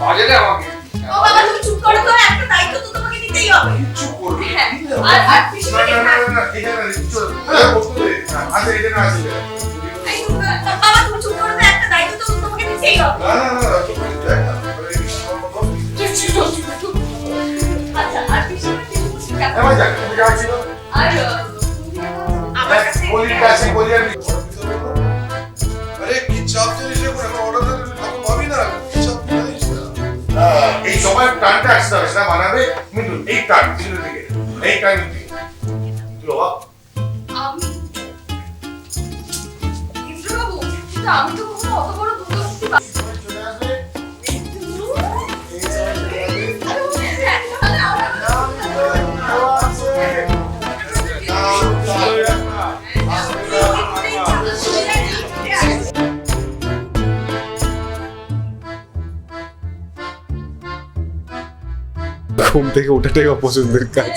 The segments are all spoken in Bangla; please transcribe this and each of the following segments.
বাজারে আমাকে ও বাবা তুমি চুপ করো তো একটা দায়িত্ব তো তোমাকে নিতেই হবে কিচ্ছু করবে হ্যাঁ আর আর পিছনে না, না, না, না, না। হ্যাঁ, বসতে দে। হ্যাঁ, আচ্ছা, এখানে আসলে। এই, বাবা তুমি চুপ করো তো একটা দায়িত্ব তো তোমাকে নিতেই হবে না, না, না, চুপ করে না। চুপ, চুপ, চুপ, চুপ। আচ্ছা আর পিছনে কি বলছি এবার যাক, তুমি যা আর আমার কাছে বলির কাছে বলি আমি। আরে, কি চাপ জিনিস রে, এখন order দিলে হবে সেটা বানাবে মিঠুন এই টান পিছনের দিকে এই টান দিকে তুলো বাবা। আমি ইন্দ্রবাবু কিন্তু আমি তো কখনো অত বড় দুর্গমূর্তি বা- চলে আসবে ঘুম থেকে ওঠাটাই অপছন্দের কাজ।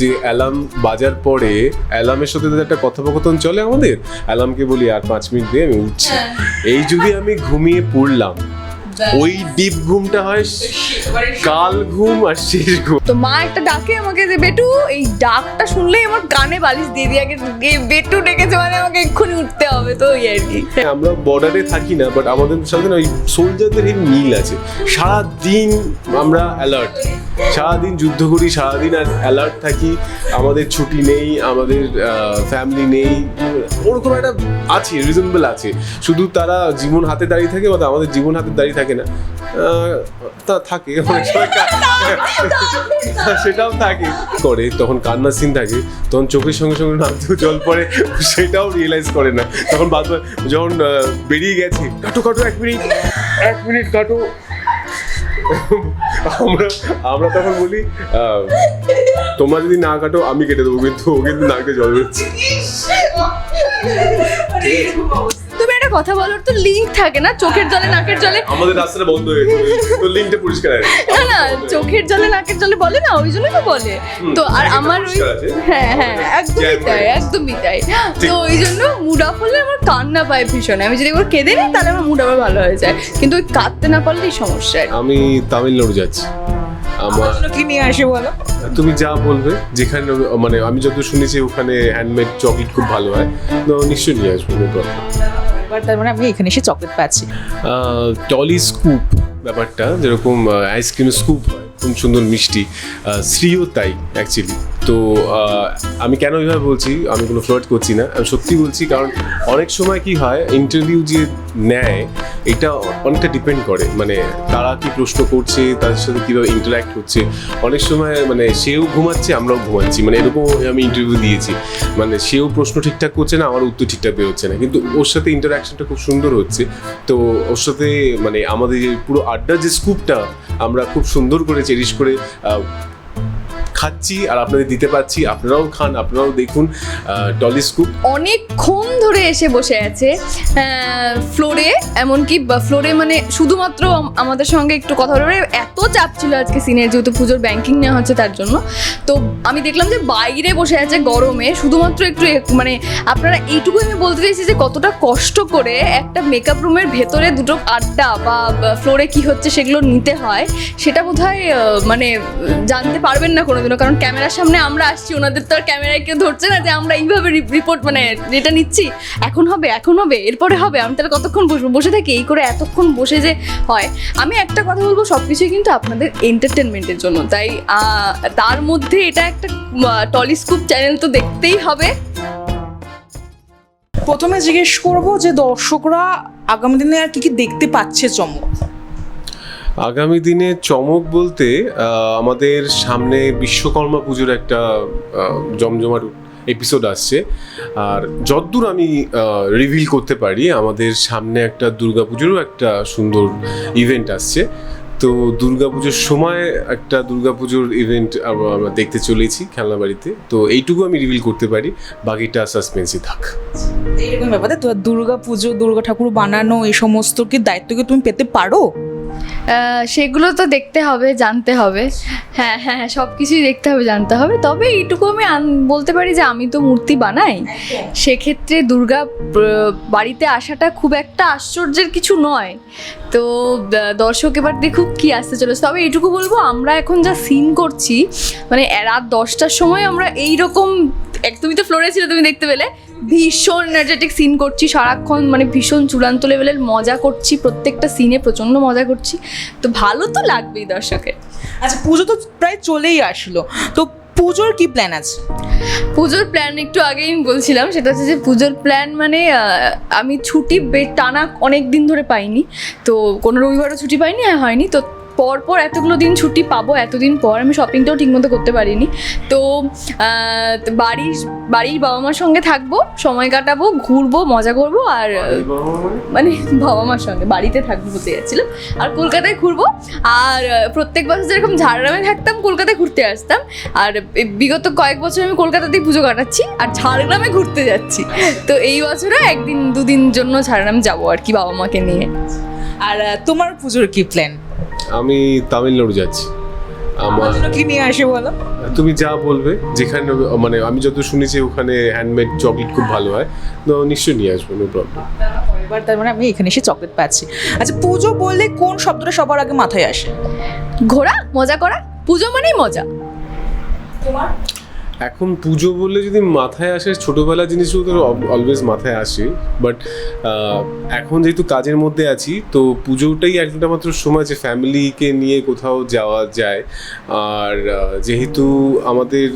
যে অ্যালার্ম বাজার পরে অ্যালার্মের সাথে যদি একটা কথোপকথন চলে আমাদের অ্যালার্মকে বলি আর পাঁচ মিনিট দিয়ে আমি উঠছি। এই যদি আমি ঘুমিয়ে পড়লাম ওই ডিপ ঘুমটা হয় কাল ঘুম আর শেষ ঘুম। তো মা একটা ডাকে আমাকে যে বেটু এই ডাকটা শুনলেই আমার কানে বালিশ দিয়ে দিয়ে আগে বেটু ডেকেছে মানে আমাকে এক্ষুনি উঠতে হবে। তো ওই আর কি। আমরা বর্ডারে থাকি না বাট আমাদের সাথে ওই সোলজারদের এই মিল আছে। সারা দিন আমরা অ্যালার্ট সারাদিন যুদ্ধ করি সারাদিন আর অ্যালার্ট থাকি। আমাদের ছুটি নেই আমাদের ফ্যামিলি নেই। ওরকম একটা আছে রিজনেবল আছে। শুধু তারা জীবন হাতে দাঁড়িয়ে থাকে বা আমাদের জীবন হাতে দাঁড়িয়ে থাকে। না। তা থাকে অনেক সময় সেটাও থাকে। করে তখন কান্নার সিন থাকে তখন চোখের সঙ্গে সঙ্গে নামতেও জল পড়ে সেটাও রিয়েলাইজ করে না। তখন বাদ যখন বেরিয়ে গেছে কাটো কাটো এক মিনিট এক মিনিট কাটো। আমরা আমরা তখন বলি তোমরা যদি না কাটো আমি কেটে দেবো কিন্তু ও কিন্তু নাকে জল বেরোচ্ছে। কথা বলার তো লিঙ্ক থাকে না? চোখের জলে নাকের জলে? আমাদের রাস্তাটা বন্ধ হয়ে গেছে। তো লিঙ্কটা পরিষ্কার আছে। না না চোখের জলে নাকের জলে বলে না ওই জন্যই তো বলে। তো আর আমার ওই হ্যাঁ হ্যাঁ একদমই তাই একদমই তাই। তো ওই জন্য মুড অফ হলে আমার কান্না পায় ভীষণ। আমি যদি একবার কেঁদে নিই তাহলে আমার মুড আবার ভালো হয়ে যায়। কিন্তু ওই কাঁদতে না পারলেই সমস্যা। আমি তামিলনাড়ু যাচ্ছি। আমার কি নিয়ে আসে বলো? তুমি যা বলবে যেখানে মানে আমি যত শুনেছি ওখানে হ্যান্ডমেড চকলেট খুব ভালো হয়। তো নিশ্চয়ই নিয়ে আসব এবার তার মানে আমি এখানে এসে চকলেট পাচ্ছি। টলি স্কুপ ব্যাপারটা, যেরকম আইসক্রিম স্কুপ হয়। খুব সুন্দর মিষ্টি শ্রীও তাই অ্যাকচুয়ালি তো আমি কেন এইভাবে বলছি? আমি কোনো ফ্লার্ট করছি না। আমি সত্যি বলছি, কারণ অনেক সময় কি হয় ইন্টারভিউ যে নেয়, এটা অনেকটা ডিপেন্ড করে। মানে তারা কি প্রশ্ন করছে, তাদের সাথে কীভাবে ইন্টারাক্ট হচ্ছে। অনেক সময় মানে সেও ঘুমাচ্ছে, আমরাও ঘুমাচ্ছি। মানে এরকম আমি ইন্টারভিউ দিয়েছি। মানে সেও প্রশ্ন ঠিকঠাক করছে না, আমার উত্তর ঠিকঠাক বেরোচ্ছে না। কিন্তু ওর সাথে ইন্টারাকশনটা খুব সুন্দর হচ্ছে। তো, ওর সাথে মানে আমাদের যে পুরো আড্ডার যে স্কুপটা আমরা খুব সুন্দর করে চেরিশ করে খাচ্ছি আর আপনাদের দিতে পারছি। আপনারাও খান, আপনারাও দেখুন টলি স্কুপ অনেকক্ষণ ধরে এসে বসে আছে ফ্লোরে এমনকি ফ্লোরে মানে শুধুমাত্র আমাদের সঙ্গে একটু কথা বলে এত চাপ ছিল আজকে সিনের যেহেতু পুজোর ব্যাংকিং নেওয়া হচ্ছে তার জন্য। তো আমি দেখলাম যে বাইরে বসে আছে গরমে, শুধুমাত্র একটু মানে আপনারা এইটুকু আমি বলতে চাইছি যে কতটা কষ্ট করে একটা মেকআপ রুমের ভেতরে দুটো আড্ডা বা ফ্লোরে কি হচ্ছে সেগুলো নিতে হয়, সেটা বোধহয় মানে জানতে পারবেন না কোনোদিনও কারণ ক্যামেরার সামনে আমরা আসছি, ওনাদের তো আর ক্যামেরায় কেউ ধরছে না যে আমরা এইভাবে রিপোর্ট মানে যেটা নিচ্ছি। এখন হবে এখন হবে, এরপরে হবে, আমি তাহলে কতক্ষণ বসবো? বসে থাকি এই করে এতক্ষণ বসে যে হয়। আমি একটা কথা বলব সব কিছুই কিন্তু আপনাদের এন্টারটেনমেন্টের জন্য। তাই তার মধ্যে এটা একটা টলিস্কোপ চ্যানেল তো দেখতেই হবে। প্রথমে জিজ্ঞেস করব যে দর্শকরা আগামী দিনে আর কি কি দেখতে পাচ্ছে চমক? আগামী দিনে চমক বলতে আমাদের সামনে বিশ্বকর্মা পুজোর একটা জমজমাট এপিসোড আসছে। আর যতদূর আমি রিভিল করতে পারি, আমাদের সামনে একটা দুর্গাপুজোরও একটা সুন্দর ইভেন্ট আসছে। তো দুর্গাপুজোর সময় একটা দুর্গাপুজোর ইভেন্ট আমরা দেখতে চলেছি খেলনা বাড়িতে তো এইটুকু আমি রিভিল করতে পারি, বাকিটা সাসপেন্সই থাক। এইরকম ব্যাপারে দুর্গা পুজো, দুর্গা ঠাকুর বানানো, এই সমস্ত কি দায়িত্ব কি তুমি পেতে পারো? সেগুলো তো দেখতে হবে, জানতে হবে। হ্যাঁ হ্যাঁ হ্যাঁ সব কিছুই দেখতে হবে, জানতে হবে। তবে এইটুকু আমি বলতে পারি যে আমি তো মূর্তি বানাই। সেক্ষেত্রে দুর্গা বাড়িতে আসাটা খুব একটা আশ্চর্যের কিছু নয়। তো দর্শক এবার দেখুক কি আসতে চলেছে। তবে এইটুকু বলব, আমরা এখন যা সিন করছি মানে রাত দশটার সময় আমরা এই রকম তুমি তো ফ্লোরে ছিল তুমি দেখতে পেলে। ভীষণ এনার্জেটিক সিন করছি সারাক্ষণ মানে ভীষণ চূড়ান্ত লেভেলের মজা করছি প্রত্যেকটা সিনে প্রচণ্ড মজা করছি। তো ভালো তো লাগবেই দর্শকের। আচ্ছা পুজো তো প্রায় চলেই আসলো। তো পুজোর কি প্ল্যান আছে? পুজোর প্ল্যান একটু আগেই আমি বলছিলাম সেটা হচ্ছে যে পুজোর প্ল্যান মানে আমি ছুটি টানা অনেক দিন ধরে পাইনি। তো কোনো রবিবারও ছুটি পাইনি আর হয়নি। তো পর পর এতগুলো দিন ছুটি পাবো এতদিন পর আমি শপিংটাও ঠিকমতো করতে পারিনি। তো বাড়ির বাড়ির বাবা মার সঙ্গে থাকব সময় কাটাবো ঘুরবো মজা করব আর মানে বাবা মার সঙ্গে বাড়িতে থাকব বলতে যাচ্ছিলাম। আর কলকাতায় ঘুরবো। আর প্রত্যেক বছর যেরকম ঝাড়গ্রামে থাকতাম কলকাতায় ঘুরতে আসতাম। আর বিগত কয়েক বছর আমি কলকাতাতেই পুজো কাটাচ্ছি আর ঝাড়গ্রামে ঘুরতে যাচ্ছি। তো এই বছরও একদিন দুদিন জন্য ঝাড়গ্রাম যাব আর কি বাবা মাকে নিয়ে। আর তোমার পুজোর কি প্ল্যান আমি তামিলনাড়ু যাচ্ছি। আমার কি নিয়ে আসে বলো? তুমি যা বলবে যেখানে মানে আমি যত শুনেছি ওখানে হ্যান্ডমেড চকলেট খুব ভালো হয় তো নিশ্চয়ই নিয়ে আসব নো প্রবলেম এবার তার মানে আমি এখানে এসে চকলেট পাচ্ছি। আচ্ছা পুজো বললে কোন শব্দটা সবার আগে মাথায় আসে? ঘোরা মজা করা? পুজো মানেই মজা। এখন পুজো বললে যদি মাথায় আসে, ছোটোবেলা জিনিসও তো অলওয়েজ মাথায় আসে। বাট এখন যেহেতু কাজের মধ্যে আছি, তো পুজোটাই একটা মাত্র সময় যে ফ্যামিলিকে নিয়ে কোথাও যাওয়া যায়। আর যেহেতু আমাদের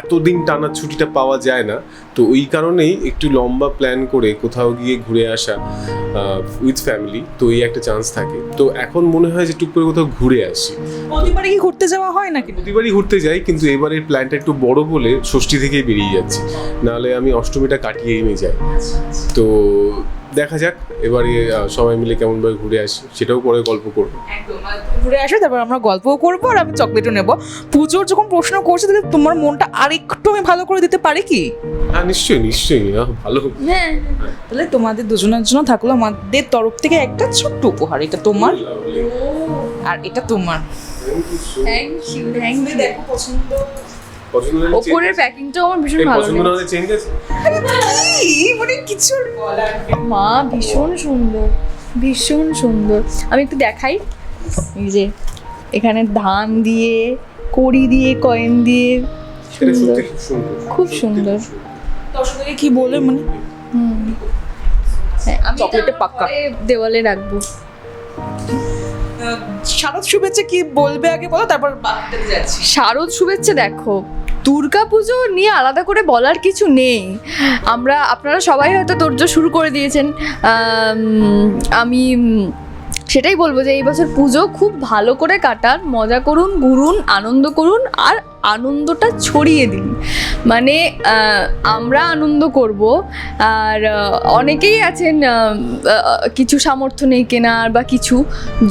এতদিন টানা ছুটিটা পাওয়া যায় না তো ওই কারণেই একটু লম্বা প্ল্যান করে কোথাও গিয়ে ঘুরে আসা উইথ ফ্যামিলি তো এই একটা চান্স থাকে। তো এখন মনে হয় যে টুক করে কোথাও ঘুরে আসি। প্রতিবারে কি ঘুরতে যাওয়া হয় নাকি? প্রতিবারই ঘুরতে যাই কিন্তু এবারের প্ল্যানটা একটু বড় বলে ষষ্ঠী থেকেই বেরিয়ে যাচ্ছি। নাহলে আমি অষ্টমীটা কাটিয়ে নিয়ে যাই তো দেখা যাক এবারে সবাই মিলে কেমনভাবে ঘুরে আসি সেটাও পরে গল্প করব। ঘুরে আসো তারপর আমরা গল্পও করব আর আমি চকলেটও নেব। পুজোর যখন প্রশ্ন করছে তাহলে তোমার মনটা আরেকটু আমি ভালো করে দিতে পারি কি? হ্যাঁ নিশ্চয়ই নিশ্চয়ই ভালো হ্যাঁ তাহলে তোমাদের দুজনের জন্য থাকল আমাদের তরফ থেকে একটা ছোট্ট উপহার এটা তোমার। আর এটা তোমার। থ্যাংক ইউ থ্যাংক ইউ দেখো পছন্দ। পছন্দ হলে ওপরের প্যাকিংটাও আমার ভীষণ ভালো পছন্দ না চেঞ্জ আছে মানে কিছু। মা ভীষণ সুন্দর ভীষণ সুন্দর। আমি একটু দেখাই। এই যে এখানে ধান দিয়ে কড়ি দিয়ে কয়েন দিয়ে সুন্দর। খুব সুন্দর। দর্শকদের কি বলে মানে? হ্যাঁ, আমি চকলেটে পাক্কা। দেওয়ালে রাখব। শারদ শুভেচ্ছা কি বলবে আগে বলো? তারপর শারদ শুভেচ্ছা দেখো। দুর্গা পুজো নিয়ে আলাদা করে বলার কিছু নেই। আমরা, আপনারা সবাই হয়তো তোর্য শুরু করে দিয়েছেন। আমি সেটাই বলব যে এই বছর পুজো খুব ভালো করে কাটান, মজা করুন, ঘুরুন, আনন্দ করুন, আর আনন্দটা ছড়িয়ে দিন। মানে আমরা আনন্দ করব, আর অনেকেই আছেন কিছু সামর্থ্য নেই কেনার বা কিছু,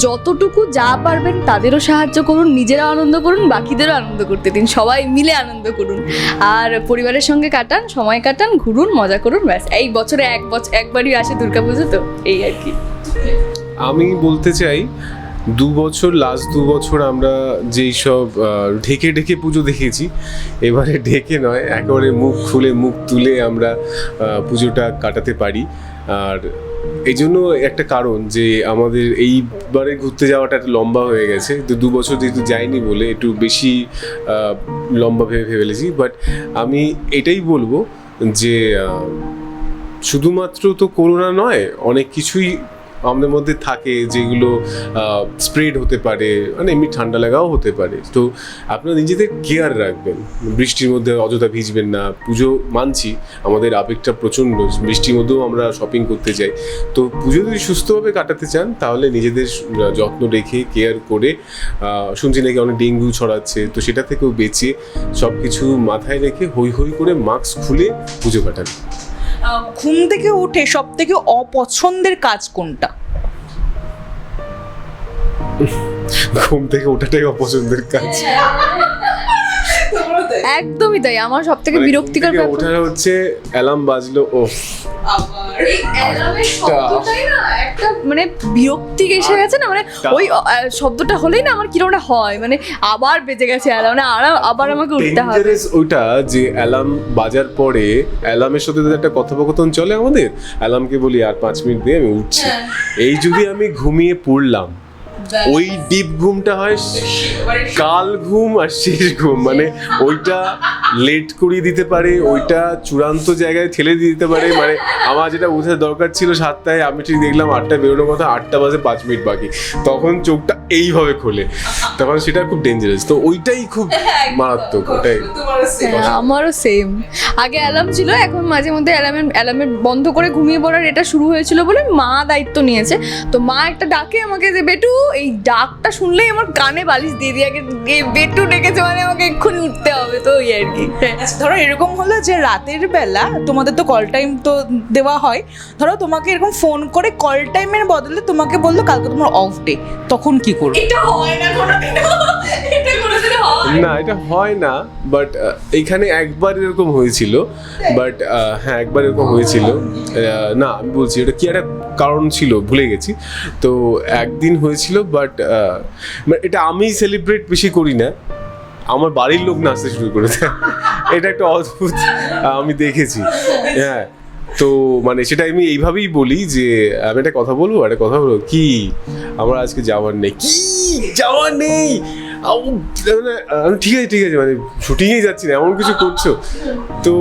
যতটুকু যা পারবেন তাদেরও সাহায্য করুন, নিজেরাও আনন্দ করুন, বাকিদেরও আনন্দ করতে দিন, সবাই মিলে আনন্দ করুন। আর পরিবারের সঙ্গে কাটান, সময় কাটান, ঘুরুন, মজা করুন, ব্যাস। এই বছরে এক বছর একবারই আসে দুর্গাপুজো, তো এই আর কি। আমি বলতে চাই, দু বছর লাস্ট দু বছর আমরা যেই সব ঢেকে ঢেকে পুজো দেখেছি, এবারে ঢেকে নয়, একেবারে মুখ খুলে মুখ তুলে আমরা পুজোটা কাটাতে পারি। আর এই জন্য একটা কারণ যে আমাদের এইবারে ঘুরতে যাওয়াটা একটু লম্বা হয়ে গেছে, তো দু বছর যেহেতু যাইনি বলে একটু বেশি লম্বা ভেবে ফেলেছি। বাট আমি এটাই বলব যে শুধুমাত্র তো করোনা নয়, অনেক কিছুই আমাদের মধ্যে থাকে যেগুলো স্প্রেড হতে পারে মানে এমনি ঠান্ডা লাগাও হতে পারে। তো আপনারা নিজেদের কেয়ার রাখবেন। বৃষ্টির মধ্যে অযথা ভিজবেন না। পুজো মানছি, আমাদের আবেগটা প্রচণ্ড। বৃষ্টির মধ্যেও আমরা শপিং করতে যাই। তো পুজো যদি সুস্থভাবে কাটাতে চান, তাহলে নিজেদের যত্ন রেখে কেয়ার করে শুনছি নাকি অনেক ডেঙ্গু ছড়াচ্ছে, তো সেটা থেকেও বেঁচে সব কিছু মাথায় রেখে হই হই করে মাস্ক খুলে পুজো কাটান। ঘুম থেকে উঠে সব থেকে অপছন্দের কাজ কোনটা? ঘুম থেকে ওঠাটাই অপছন্দের কাজ। একদমই তাই আমার সব থেকে মানে ঘুম বিরক্তিকর ব্যাপার ওঠা হচ্ছে অ্যালার্ম বাজলো ও মানে বিরক্তি এসে গেছে না? মানে ওই শব্দটা হলেই না আমার কীরকম একটা হয়। মানে আবার বেজে গেছে অ্যালার্ম মানে আর আবার আমাকে উঠতে হবে। ওইটা যে অ্যালার্ম বাজার পরে অ্যালার্মের সাথে একটা কথোপকথন চলে আমাদের অ্যালার্মকে বলি আর পাঁচ মিনিট দিয়ে আমি উঠছি। হ্যাঁ। এই যদি আমি ঘুমিয়ে পড়লাম ওই ডিপ ঘুমটা হয় কাল ঘুম আর শেষ ঘুম। মানে ওইটা লেট করিয়ে দিতে পারে ওইটা চূড়ান্ত জায়গায় ঠেলে দিয়ে দিতে পারে। মানে আমার যেটা বোঝার দরকার ছিল সাতটায় আমি ঠিক দেখলাম আটটায় বেরোনোর কথা আটটা বাজে পাঁচ মিনিট বাকি। তখন চোখটা এইভাবে খোলে। তখন সেটা খুব ডেঞ্জারাস তো ওইটাই খুব মারাত্মক ওটাই। হ্যাঁ, আমারও সেম আগে অ্যালার্ম ছিল এখন মাঝে মধ্যে অ্যালার্মের অ্যালার্মের বন্ধ করে ঘুমিয়ে পড়ার এটা শুরু হয়েছিল বলে মা দায়িত্ব নিয়েছে। তো মা একটা ডাকে আমাকে যে বেটু এই ডাকটা শুনলেই আমার কানে বালিশ দিয়ে দিয়ে আগে বেটু ডেকেছে মানে আমাকে এক্ষুনি উঠতে হবে। তো ওই আর কি। আচ্ছা, ধরো এরকম হলো যে রাতের বেলা তোমাদের তো কল টাইম তো দেওয়া হয় ধরো তোমাকে এরকম ফোন করে কল টাইমের বদলে তোমাকে বলল কালকে তোমার অফ ডে তখন কি করবে? এটা হয় না হয়। না এটা হয় না বাট এইখানে একবার এরকম হয়েছিল বাট হ্যাঁ একবার এরকম হয়েছিল। না আমি বলছি এটা কি একটা কারণ ছিল ভুলে গেছি। তো একদিন হয়েছিল বাট এটা আমি সেলিব্রেট বেশি করি না আমার বাড়ির লোক নাচতে শুরু করেছে। এটা একটা অদ্ভুত আমি দেখেছি। হ্যাঁ তো মানে সেটা আমি এইভাবেই বলি যে আমি একটা কথা বলব? একটা কথা বলব? কি? আমার আজকে যাওয়ার নেই। কি? যাওয়ার নেই? মানে, ঠিক আছে ঠিক আছে মানে শুটিংয়ে যাচ্ছি না এমন কিছু করছ? তো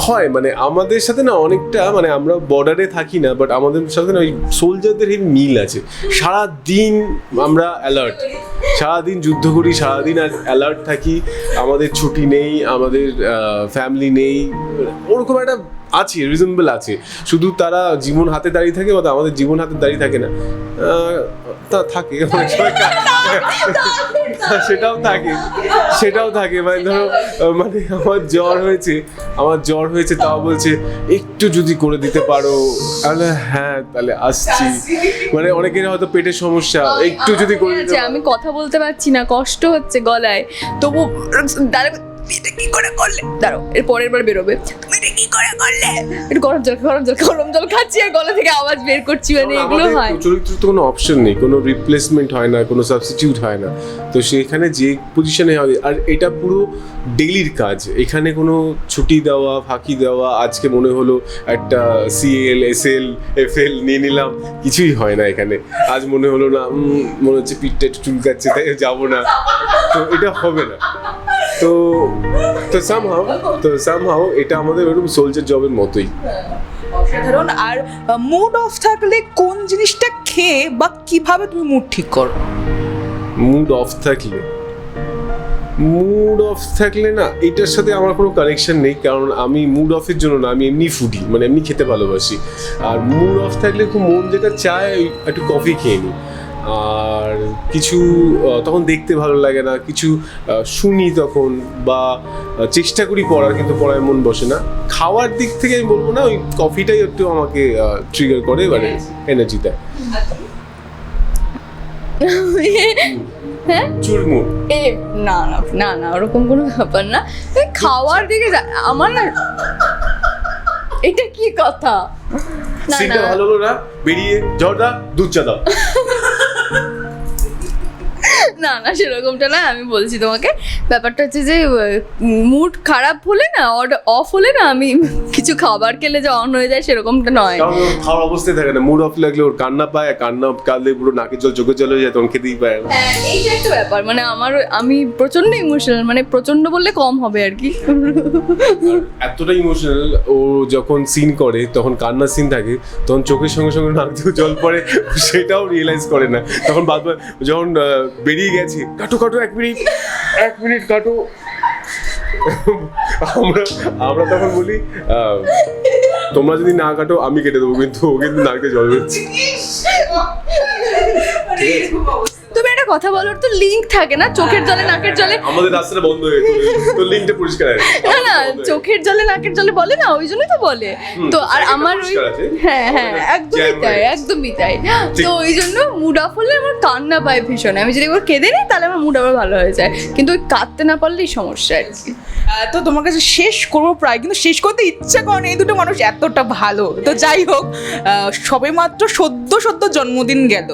হয় মানে আমাদের সাথে না অনেকটা মানে আমরা বর্ডারে থাকি না বাট আমাদের সাথে না ওই সোলজারদের হেভি মিল আছে। সারা দিন আমরা অ্যালার্ট সারাদিন যুদ্ধ করি, সারাদিন আর অ্যালার্ট থাকি, আমাদের ছুটি নেই, আমাদের ফ্যামিলি নেই, ওরকম একটা আছে রিজনেবল আছে। শুধু তারা জীবন হাতে দাঁড়িয়ে থাকে, বা আমাদের জীবন হাতে দাঁড়িয়ে থাকে না। তা থাকে। অনেক সময় সেটাও থাকে সেটাও থাকে। মানে ধরো মানে আমার জ্বর হয়েছে আমার জ্বর হয়েছে তাও বলছে একটু যদি করে দিতে পারো। তাহলে হ্যাঁ তাহলে আসছি। মানে অনেকের হয়তো পেটের সমস্যা একটু যদি করে দিতে আমি কথা বলতে পারছি না কষ্ট হচ্ছে গলায়। তবু দাঁড়াবে এটা কি করে করলে? দাঁড়াও এর পরের বার বেরোবে। তুমি এটা কি করে করলে? একটু গরম জল গরম জল গরম জল খাচ্ছি আর গলা থেকে আওয়াজ বের করছি মানে এগুলো হয়। চরিত্র তো কোনো অপশন নেই কোনো রিপ্লেসমেন্ট হয় না কোনো সাবস্টিটিউট হয় না। তো সেখানে যে পজিশনে হবে আর এটা পুরো ডেইলির কাজ। এখানে কোনো ছুটি দেওয়া ফাঁকি দেওয়া আজকে মনে হলো একটা CL S L F L নিয়ে নিলাম কিছুই হয় না এখানে। আজ মনে হলো না মনে হচ্ছে পিঠটা একটু চুলকাচ্ছে তাই যাব না। তো এটা হবে না। তো তো সামহাও তো সামহাও এটা আমাদের ওরকম সোলজার জবের মতোই। অসাধারণ। আর মুড অফ থাকলে কোন জিনিসটা খেয়ে বা কীভাবে তুমি মুড ঠিক করো? মুড অফ থাকলে। মুড অফ থাকলে না এটার সাথে আমার কোনো কানেকশন নেই কারণ আমি মুড অফের জন্য না আমি এমনি ফুডি মানে এমনি খেতে ভালোবাসি। আর মুড অফ থাকলে খুব মন যেটা চায় একটু কফি খেয়ে নিই। আর কিছু তখন দেখতে ভালো লাগে না কিছু শুনি তখন বা চেষ্টা করি পড়ার কিন্তু পড়ায় মন বসে না। খাওয়ার দিক থেকে আমি বলব না ওই কফিটাই একটু আমাকে ট্রিগার করে মানে এনার্জি দেয় হ্যাঁ? চুরমুর। এ না না না না ওরকম কোনো ব্যাপার না। খাওয়ার দিকে আমার না এটা কি কথা? সিনটা ভালো হলো না? বেরিয়ে জর্দা দুধ চা দাও। না না সেরকমটা না আমি বলছি তোমাকে। ব্যাপারটা হচ্ছে যে মুড খারাপ হলে না অর্ডার অফ হলে না আমি কিছু খাবার খেলে যে অন হয়ে যায় সেরকমটা নয়। খাওয়ার অবস্থায় থাকে না মুড অফ লাগলে ওর কান্না পায় কান্না কাঁদলে পুরো নাকের জল জল হয়ে যায় তখন খেতেই পায়। হ্যাঁ এইটা একটা ব্যাপার মানে আমার আমি প্রচণ্ড ইমোশনাল মানে প্রচণ্ড বললে কম হবে আর কি। এতটা ইমোশনাল ও যখন সিন করে তখন কান্নার সিন থাকে তখন চোখের সঙ্গে সঙ্গে নাক দিয়ে জল পড়ে সেটাও রিয়েলাইজ করে না। তখন বারবার যখন আহ, বেরিয়ে গেছে। কাটো কাটো এক মিনিট। এক মিনিট কাটো। আমরা আমরা তখন বলি তোমরা যদি না কাটো আমি কেটে দেবো কিন্তু ও কিন্তু নাকে জল বেরোচ্ছে। তুমি একটা কথা বলো তো লিঙ্ক থাকে না? চোখের জলে নাকের জলে? আমাদের রাস্তাটা বন্ধ হয়ে গেছে। তো লিঙ্কটা পরিষ্কার আছে। না না চোখের জলে নাকের জলে বলে না ওই জন্যই তো বলে। তো আর আমার ওই হ্যাঁ হ্যাঁ একদমই তাই একদমই তাই। তো ওই জন্য মুড অফ হলে আমার কান্না পায় ভীষণ। আমি যদি একবার কেঁদে নিই তাহলে আমার মুড আবার ভালো হয়ে যায়। কিন্তু ওই কাঁদতে না পারলেই সমস্যা আর কি। তো তোমার কাছে শেষ করব প্রায় কিন্তু শেষ করতে ইচ্ছা করে না, এই দুটো মানুষ এতটা ভালো। তো যাই হোক আহ, সবে মাত্র সদ্য সদ্য জন্মদিন গেল।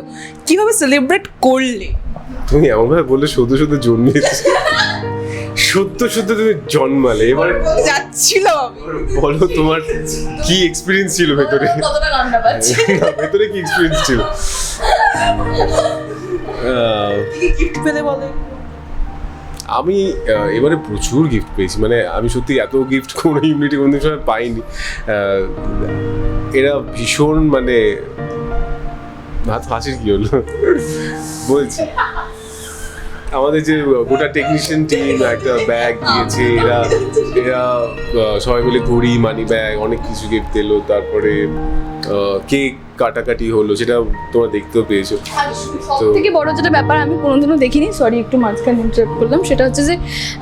কীভাবে সেলিব্রেট করলে তুমি এমনভাবে বললে সদ্য সদ্য জন্মেছে সত্য সত্য তুমি জন্মালে। এবার যাচ্ছিল আমি। বলো তোমার কি এক্সপিরিয়েন্স ছিল ভেতরে? ভেতরে কি এক্সপিরিয়েন্স ছিল? গিফট পেলে বলে? আমি এবারে প্রচুর গিফট পেয়েছি। মানে আমি সত্যি এত গিফট কোনো ইউনিটি কোনোদিন সময় পাইনি। এরা ভীষণ মানে হাত হাসির কি হলো বলছি আমাদের যে গোটা টেকনিশিয়ান টিম একটা ব্যাগ দিয়েছে এরা এরা সবাই মিলে ঘড়ি মানি ব্যাগ অনেক কিছু গিফট দিলো। তারপরে কেক কাটাকাটি হলো সেটা তোমরা দেখতেও পেয়েছ। সব থেকে বড় যেটা ব্যাপার আমি কোনোদিনও দেখিনি সরি একটু মাঝখানে ইন্টারাপ্ট করলাম সেটা হচ্ছে যে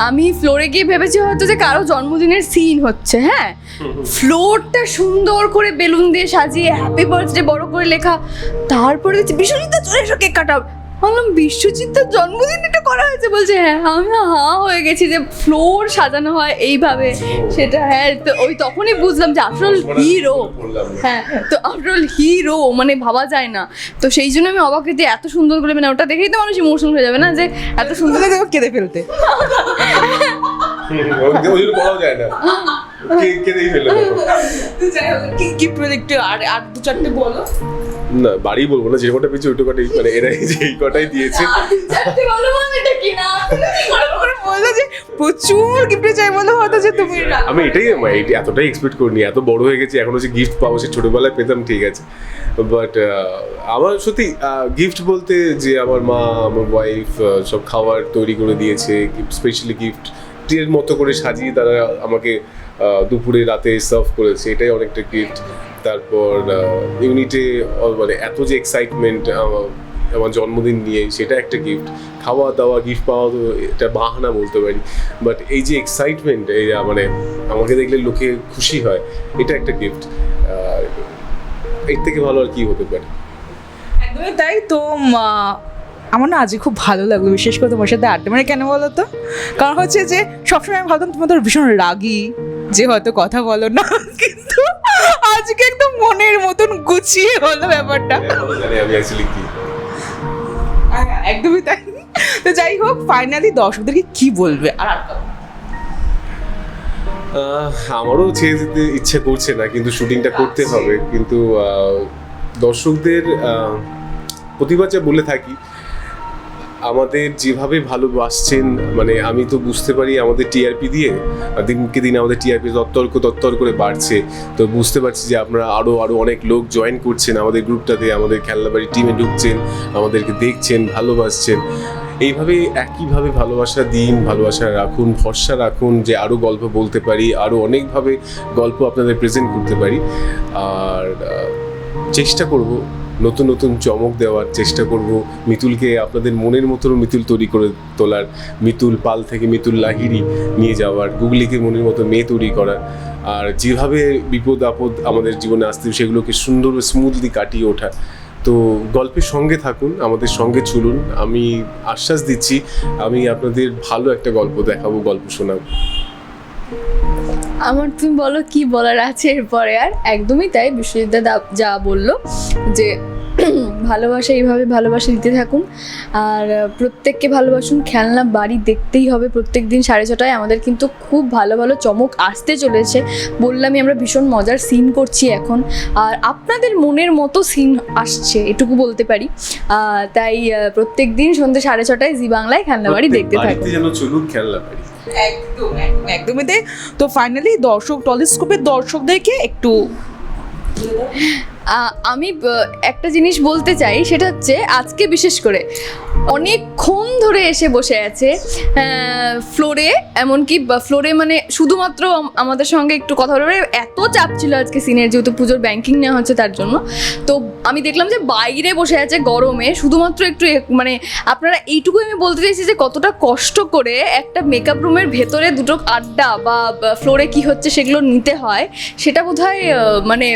আমি ফ্লোরে গিয়ে ভেবেছি হয়তো যে কারও জন্মদিনের সিন হচ্ছে হ্যাঁ? ফ্লোরটা সুন্দর করে বেলুন দিয়ে সাজিয়ে হ্যাপি বার্থডে বড় করে লেখা তারপরে বিশ্বজিৎ চলে এসো কেক কাটা বললাম বিশ্বজিতের জন্মদিন এটা করা হয়েছে। বলছে হ্যাঁ আমি হা হয়ে গেছি যে ফ্লোর সাজানো হয় এইভাবে। সেটা হ্যাঁ তো ওই তখনই বুঝলাম যে আসল হিরো হ্যাঁ তো আফটার হিরো মানে ভাবা যায় না। তো সেই জন্য আমি অবাক হয়ে যে এত সুন্দর করে মানে ওটা দেখেই তো মানুষ ইমোশন হয়ে যাবে না যে এত সুন্দর কেঁদে ফেলতে। ওই জন্য না কে কেঁদেই ফেলল কি গিফট আর আর দু চারটে বলো? না বাড়ি বলব না যে কটা পেয়েছি ওই কটাই মানে এরাই যে এই কটাই দিয়েছে। মানে এটা কি না? করে বলল যে প্রচুর গিফট চাই বলে হয়তো যে তুমি আমি এটাই মানে এতটাই এক্সপেক্ট করিনি এত বড় হয়ে গেছি এখনও যে গিফট পাবো সে ছোটবেলায় পেতাম ঠিক আছে। বাট আমার সত্যি গিফট বলতে যে আমার মা আমার ওয়াইফ সব খাবার তৈরি করে দিয়েছে স্পেশালি গিফট এর মতো করে সাজিয়ে তারা আমাকে দুপুরে রাতে সার্ভ করেছে। এটাই অনেকটা গিফট তারপর ইউনিটে মানে এত যে এক্সাইটমেন্ট আমার জন্মদিন নিয়ে, সেটা একটা গিফট খাওয়া দাওয়া গিফট পাওয়া তো এটা বাহানা বলতে পারি। বাট এই যে এক্সাইটমেন্ট এই মানে আমাকে দেখলে লোকে খুশি হয়, এটা একটা গিফট এর থেকে ভালো আর কি হতে পারে? একদমই তাই। তো আমার না আজকে খুব ভালো লাগল বিশেষ করে তোমার সাথে আড্ডা। মানে কেন বলো তো? কারণ হচ্ছে যে সবসময় আমি ভাবতাম তোমাদের ভীষণ রাগী যে হয়তো কথা বলো না কিন্তু আজকে একদম মনের মতন গুছিয়ে হলো ব্যাপারটা। কি? হ্যাঁ, একদমই তাই। তো যাই হোক ফাইনালি দর্শকদেরকে কি বলবে? আর আমারও ছেড়ে দিতে ইচ্ছে করছে না কিন্তু শুটিংটা করতে হবে। কিন্তু দর্শকদের প্রতিবার যা বলে থাকি আমাদের যেভাবে ভালোবাসছেন মানে আমি তো বুঝতে পারি আমাদের টিআরপি দিয়ে দিনকে দিন আমাদের টিআরপি তত্তর করে তত্তর করে বাড়ছে। তো বুঝতে পারছি যে আপনারা আরও আরও অনেক লোক জয়েন করছেন আমাদের গ্রুপটাতে, আমাদের খেলনাবাড়ি টিমে ঢুকছেন, আমাদেরকে দেখছেন, ভালোবাসছেন। এইভাবে একইভাবে ভালোবাসা দিন, ভালোবাসা রাখুন, ভরসা রাখুন যে আরও গল্প বলতে পারি আরও অনেকভাবে গল্প আপনাদের প্রেজেন্ট করতে পারি। আর চেষ্টা করব নতুন নতুন চমক দেওয়ার চেষ্টা করব। মিতুলকে আপনাদের মনের মতন মিতুল তৈরি করে তোলার, মিতুল পাল থেকে মিতুল লাহিরি নিয়ে যাওয়ার, গুগলিকে মনের মতো মেয়ে তৈরি করার। আর যেভাবে বিপদ আপদ আমাদের জীবনে আসতে সেগুলোকে সুন্দর স্মুথলি কাটিয়ে ওঠা। তো গল্পের সঙ্গে থাকুন, আমাদের সঙ্গে চলুন। আমি আশ্বাস দিচ্ছি, আমি আপনাদের ভালো একটা গল্প দেখাবো, গল্প শোনাবো। আমার তুমি বলো কি বলার আছে এরপরে? আর একদমই তাই বিশ্বজিৎ দাদা যা বলল যে ভালোবাসা এইভাবে ভালোবাসা দিতে থাকুন আর প্রত্যেককে ভালোবাসুন খেলনা বাড়ি দেখতেই হবে প্রত্যেক দিন সাড়ে ছটায়। আমাদের কিন্তু খুব ভালো ভালো চমক আসতে চলেছে। বললামই আমরা ভীষণ মজার সিন করছি এখন। আর আপনাদের মনের মতো সিন আসছে এটুকু বলতে পারি। তাই প্রত্যেক দিন সন্ধ্যে সাড়ে ছটায় জি বাংলায় খেলনা বাড়ি দেখতে থাকুন। খেলনা বাড়ি। একদম একদম। একদমই তাই তো ফাইনালি দর্শক টলিস্কোপের দর্শকদেরকে একটু আমি একটা জিনিস বলতে চাই, সেটা হচ্ছে আজকে বিশেষ করে অনেকক্ষণ ধরে এসে বসে আছে ফ্লোরে, এমনকি ফ্লোরে মানে শুধুমাত্র আমাদের সঙ্গে একটু কথা বলে এত চাপ ছিল আজকে সিনের, যেহেতু পুজোর ব্যাংকিং নেওয়া হচ্ছে তার জন্য। তো আমি দেখলাম যে বাইরে বসে আছে গরমে, শুধুমাত্র একটু মানে আপনারা এইটুকু আমি বলতে চাইছি যে কতটা কষ্ট করে একটা মেকআপ রুমের ভেতরে দুটো আড্ডা বা ফ্লোরে কি হচ্ছে সেগুলো নিতে হয়, সেটা বোধহয় মানে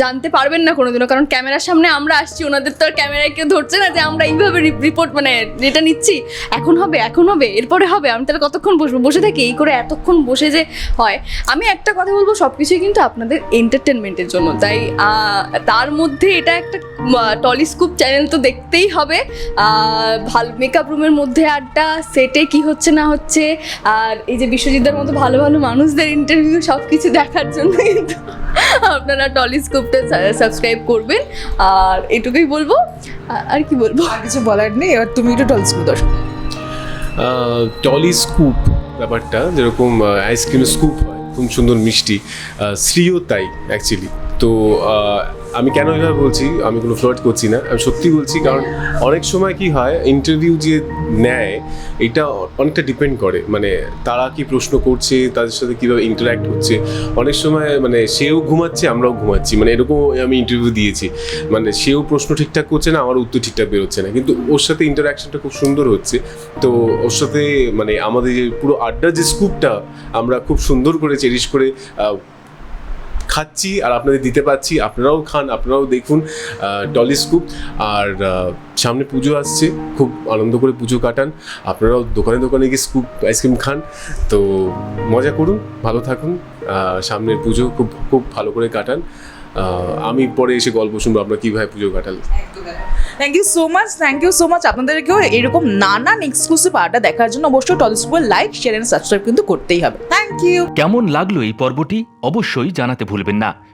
জানতে পারবেন না কোনোদিনও। কারণ ক্যামেরার সামনে আমরা আসছি, ওনাদের তো আর ক্যামেরায় কেউ ধরছে না যে আমরা এইভাবে রিপোর্ট মানে যেটা নিচ্ছি। এখন হবে এখন হবে, এরপরে হবে, আমি তাহলে কতক্ষণ বসবো? বসে থাকি এই করে এতক্ষণ বসে যে হয়। আমি একটা কথা বলব সব কিছুই কিন্তু আপনাদের এন্টারটেনমেন্টের জন্য। তাই তার মধ্যে এটা একটা টলিস্কুপ চ্যানেল তো দেখতেই হবে। ভালো মেকআপ রুমের মধ্যে আড্ডা সেটে কি হচ্ছে না হচ্ছে আর এই যে বিশ্বজিৎদার মতো ভালো ভালো মানুষদের ইন্টারভিউ সব কিছু দেখার জন্য কিন্তু আপনারা টলিস্কোপটা সাবস্ক্রাইব করবেন। আর এটুকুই বলব। আর কি বলব? আর কিছু বলার নেই এবার তুমি একটু টলিস্কোপ দর্শক। টলি স্কুপ ব্যাপারটা যেরকম আইসক্রিম স্কুপ হয় খুব সুন্দর মিষ্টি শ্রীও তাই অ্যাকচুয়ালি তো আমি কেন এভাবে বলছি? আমি কোনো ফ্লার্ট করছি না। আমি সত্যি বলছি, কারণ অনেক সময় কি হয় ইন্টারভিউ যে নেয়, এটা অনেকটা ডিপেন্ড করে। মানে তারা কি প্রশ্ন করছে, তাদের সাথে কীভাবে ইন্টারাক্ট হচ্ছে। অনেক সময় মানে সেও ঘুমাচ্ছে, আমরাও ঘুমাচ্ছি। মানে এরকম আমি ইন্টারভিউ দিয়েছি। মানে সেও প্রশ্ন ঠিকঠাক করছে না, আমার উত্তর ঠিকঠাক বেরোচ্ছে না। কিন্তু ওর সাথে ইন্টারাকশনটা খুব সুন্দর হচ্ছে। তো ওর সাথে মানে আমাদের যে পুরো আড্ডার যে স্কুপটা আমরা খুব সুন্দর করে চেরিশ করে খাচ্ছি আর আপনাদের দিতে পাচ্ছি আপনারাও খান, আপনারাও দেখুন ডলি স্কুপ আর সামনে পুজো আসছে, খুব আনন্দ করে পুজো কাটান। আপনারাও দোকানে দোকানে গিয়ে স্কুপ আইসক্রিম খান। তো মজা করুন, ভালো থাকুন সামনের পুজো খুব খুব ভালো করে কাটান। আমি পরে এসে গল্প শুনব, আপনারা কীভাবে পুজো কাটালেন thank you so much thank you so much আপনাদেরকেও এরকম নানান এক্সক্লুসিভ আড্ডা দেখার জন্য অবশ্যই school like share and subscribe কিন্তু করতেই হবে। থ্যাংক ইউ কেমন লাগল এই পর্বটি? অবশ্যই জানাতে ভুলবেন না।